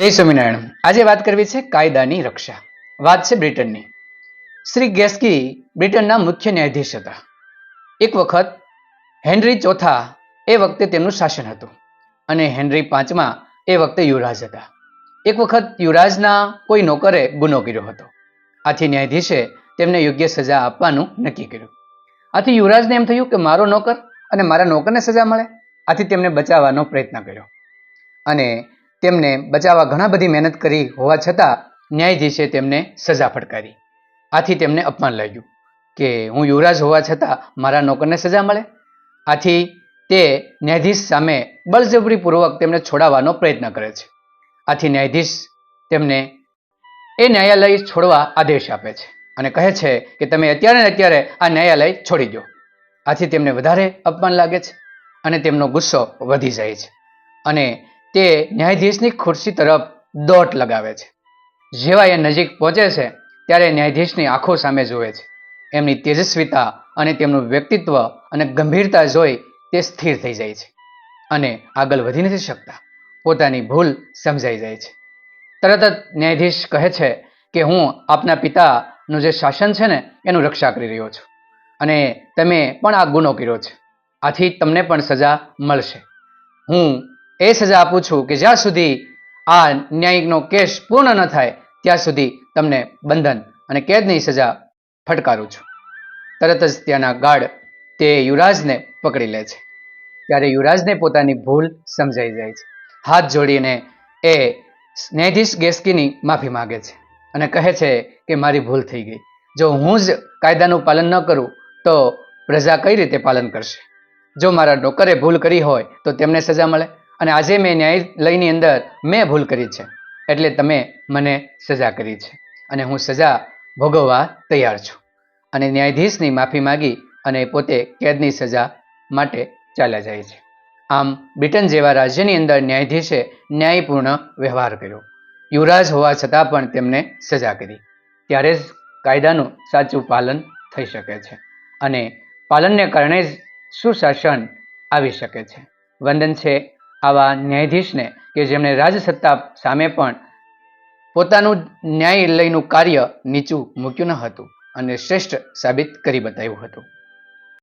જય સ્વામિનારાયણ. આજે વાત કરવી છે કાયદાની રક્ષા. વાત છે બ્રિટનની. શ્રી ગેસ્કી બ્રિટનના મુખ્ય ન્યાયાધીશ હતા. એક વખત હેનરી ચોથા એ વખતે તેમનું શાસન હતું અને હેનરી પાંચમા એ વખતે યુવરાજ હતા. એક વખત યુવરાજના કોઈ નોકરે ગુનો કર્યો હતો. આથી ન્યાયાધીશે તેમને યોગ્ય સજા આપવાનું નક્કી કર્યું. આથી યુવરાજને એમ થયું કે મારો નોકર અને મારા નોકરને સજા મળે. આથી તેમને બચાવવાનો પ્રયત્ન કર્યો. અને તેમને બચાવવા ઘણા બધી મહેનત કરી હોવા છતાં ન્યાયાધીશે તેમને સજા ફટકારી. આથી તેમને અપમાન લાગ્યું કે હું યુવરાજ હોવા છતાં મારા નોકરને સજા મળે? આથી તે ન્યાયાધીશ સામે બળજબરીપૂર્વક તેમને છોડાવવાનો પ્રયત્ન કરે છે. આથી ન્યાયાધીશ તેમને એ ન્યાયાલય છોડવા આદેશ આપે છે અને કહે છે કે તમે અત્યારે ને અત્યારે આ ન્યાયાલય છોડી દો. આથી તેમને વધારે અપમાન લાગે છે અને તેમનો ગુસ્સો વધી જાય છે. અને તે ન્યાયાધીશની ખુરશી તરફ દોટ લગાવે છે. જેવા એ નજીક પહોંચે છે, ત્યારે ન્યાયાધીશની આંખો સામે જુએ છે. એમની તેજસ્વીતા અને તેમનું વ્યક્તિત્વ અને ગંભીરતા જોઈ તે સ્થિર થઈ જાય છે અને આગળ વધી નથી શકતા. પોતાની ભૂલ સમજાઈ જાય છે. તરત જ ન્યાયાધીશ કહે છે કે હું આપના પિતાનું જે શાસન છે ને, એનું રક્ષા કરી રહ્યો છું અને તમે પણ આ ગુનો કર્યો છે. આથી તમને પણ સજા મળશે. હું એ સજા આપું છું કે જ્યાં સુધી આ ન્યાયિકનો કેસ પૂર્ણ ન થાય, ત્યાં સુધી તમને બંધન અને કેદની સજા ફટકારું છું. તરત જ ત્યાંના ગાર્ડ તે યુવરાજને પકડી લે છે. ત્યારે યુવરાજને પોતાની ભૂલ સમજાઈ જાય છે. હાથ જોડીને એ ન્યાયાધીશ ગેસ્કીની માફી માગે છે અને કહે છે કે મારી ભૂલ થઈ ગઈ. જો હું જ કાયદાનું પાલન ન કરું, તો પ્રજા કઈ રીતે પાલન કરશે? જો મારા નોકરે ભૂલ કરી હોય, તો તેમને સજા મળે? અને આજે મેં ન્યાયાલયની અંદર મેં ભૂલ કરી છે, એટલે તમે મને સજા કરી છે. અને હું સજા ભોગવવા તૈયાર છું. અને ન્યાયાધીશની માફી માગી અને પોતે કેદની સજા માટે ચાલ્યા જાય છે. આમ બ્રિટન જેવા રાજ્યની અંદર ન્યાયાધીશે ન્યાયપૂર્ણ વ્યવહાર કર્યો. યુવરાજ હોવા છતાં પણ તેમને સજા કરી. ત્યારે જ કાયદાનું સાચું પાલન થઈ શકે છે. અને પાલનને કારણે જ સુશાસન આવી શકે છે. વંદન છે આવા ન્યાયાધીશને કે જેમણે રાજસત્તા સામે પણ પોતાનું ન્યાયાલયનું કાર્ય નીચું મૂક્યું ન હતું અને શ્રેષ્ઠ સાબિત કરી બતાવ્યું હતું.